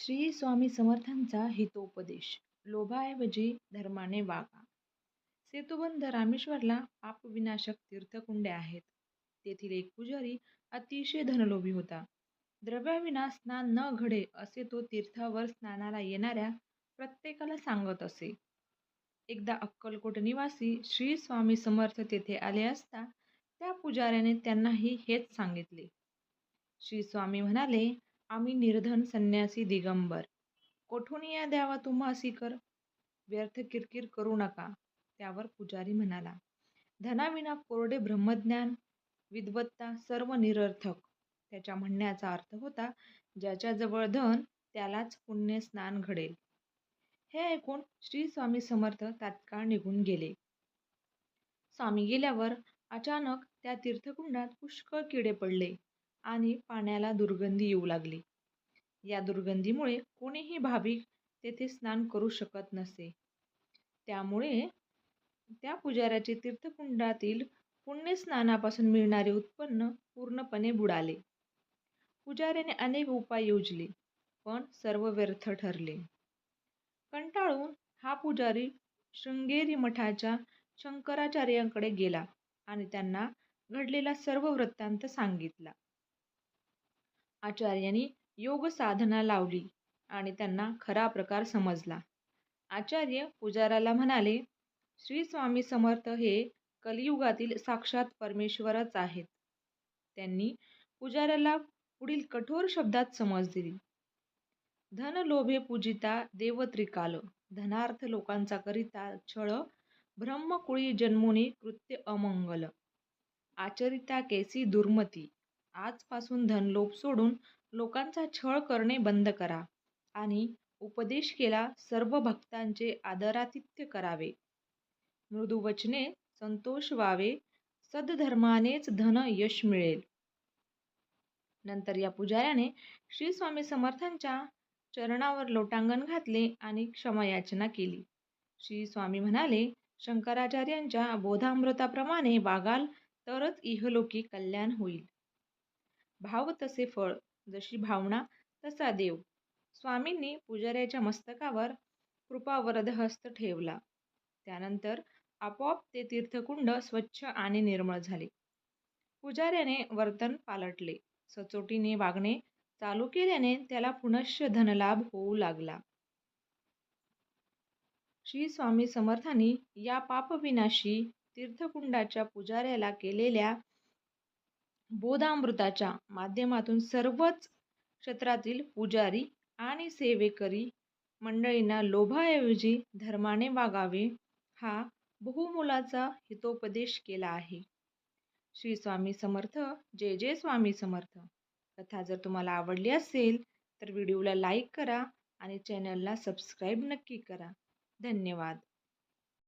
श्री स्वामी समर्थांचा हितोपदेश. लोभाऐवजी धर्माने वागा. सेतुबंध रामेश्वरला पापविनाशक तीर्थकुंडे आहेत. तेथील एक पुजारी अतिशय धनलोभी होता. द्रव्याविना स्नान न घडे असे तो तीर्थावर स्नानाला येणाऱ्या प्रत्येकाला सांगत असे. एकदा अक्कलकोट निवासी श्री स्वामी समर्थ तेथे आले असता त्या पुजाऱ्याने त्यांनाही हेच सांगितले. श्री स्वामी म्हणाले आम्ही निर्धन संन्यासी दिगंबर. कोठून या द्यावा तुम्हा कर? व्यर्थ किरकिर करू नका त्यावर पुजारी म्हणाला. धनाविना कोरडे ब्रह्मज्ञान विद्वत्ता सर्व निरर्थक. त्याच्या म्हणण्याचा अर्थ होता ज्याच्याजवळ धन त्यालाच पुण्य स्नान घडेल. हे ऐकून श्री स्वामी समर्थ तात्काळ निघून गेले. स्वामी गेल्यावर अचानक त्या तीर्थकुंडात पुष्कळ किडे पडले. आणि पाण्याला दुर्गंधी येऊ लागली. या दुर्गंधीमुळे कोणीही भाविक तेथे स्नान करू शकत नसे. त्यामुळे त्या पुजाऱ्याचे तीर्थकुंडातील पुण्यस्नानापासून मिळणारे उत्पन्न पूर्णपणे बुडाले. पुजाऱ्याने अनेक उपाय योजले पण सर्व व्यर्थ ठरले. कंटाळून हा पुजारी शृंगेरी मठाच्या शंकराचार्यांकडे गेला आणि त्यांना घडलेला सर्व वृत्तांत सांगितला. आचार्यांनी योग साधना लावली आणि त्यांना खरा प्रकार समजला. आचार्य पुजाऱ्याला म्हणाले श्री स्वामी समर्थ हे कलियुगातील साक्षात परमेश्वरच आहेत. त्यांनी पुजाऱ्याला पुढील कठोर शब्दात समज दिली. धन लोभे पूजिता देवत्रिकाल धनार्थ लोकांचा करिता छळ ब्रह्मकुळी जन्मुनी कृत्य अमंगल आचरिता केसी दुर्मती आजपासून धनलोभ सोडून लोकांचा छळ करणे बंद करा आणि उपदेश केला सर्व भक्तांचे आदरातिथ्य करावे. मृदुवचने संतोष व्हावे सद्धर्मानेच धन यश मिळेल. नंतर या पुजाऱ्याने श्री स्वामी समर्थांच्या चरणावर लोटांगण घातले आणि क्षमायाचना केली. श्री स्वामी म्हणाले शंकराचार्यांच्या बोधामृताप्रमाणे वागाल तरच इहलोकी कल्याण होईल. भाव तसे फळ जशी भावना तसा देव. स्वामींनी पुजाऱ्याच्या मस्तकावर कृपावरदहस्त ठेवला. त्यानंतर आपोआप ते तीर्थकुंड स्वच्छ आणि निर्मळ झाले. पुजाऱ्याने वर्तन पालटले. सचोटीने वागणे चालू केल्याने त्याला पुनश्च धनलाभ होऊ लागला. श्री स्वामी समर्थांनी या पापविनाशी तीर्थकुंडाच्या पुजाऱ्याला केलेल्या बोधामृताच्या माध्यमातून सर्वच क्षेत्रातील पुजारी आणि सेवेकरी मंडळींना लोभाऐवजी धर्माने वागावे हा बहुमुलाचा हितोपदेश केला आहे. श्री स्वामी समर्थ जय जय स्वामी समर्थ. कथा जर तुम्हाला आवडली असेल तर व्हिडिओला लाईक करा आणि चॅनलला सबस्क्राईब नक्की करा. धन्यवाद.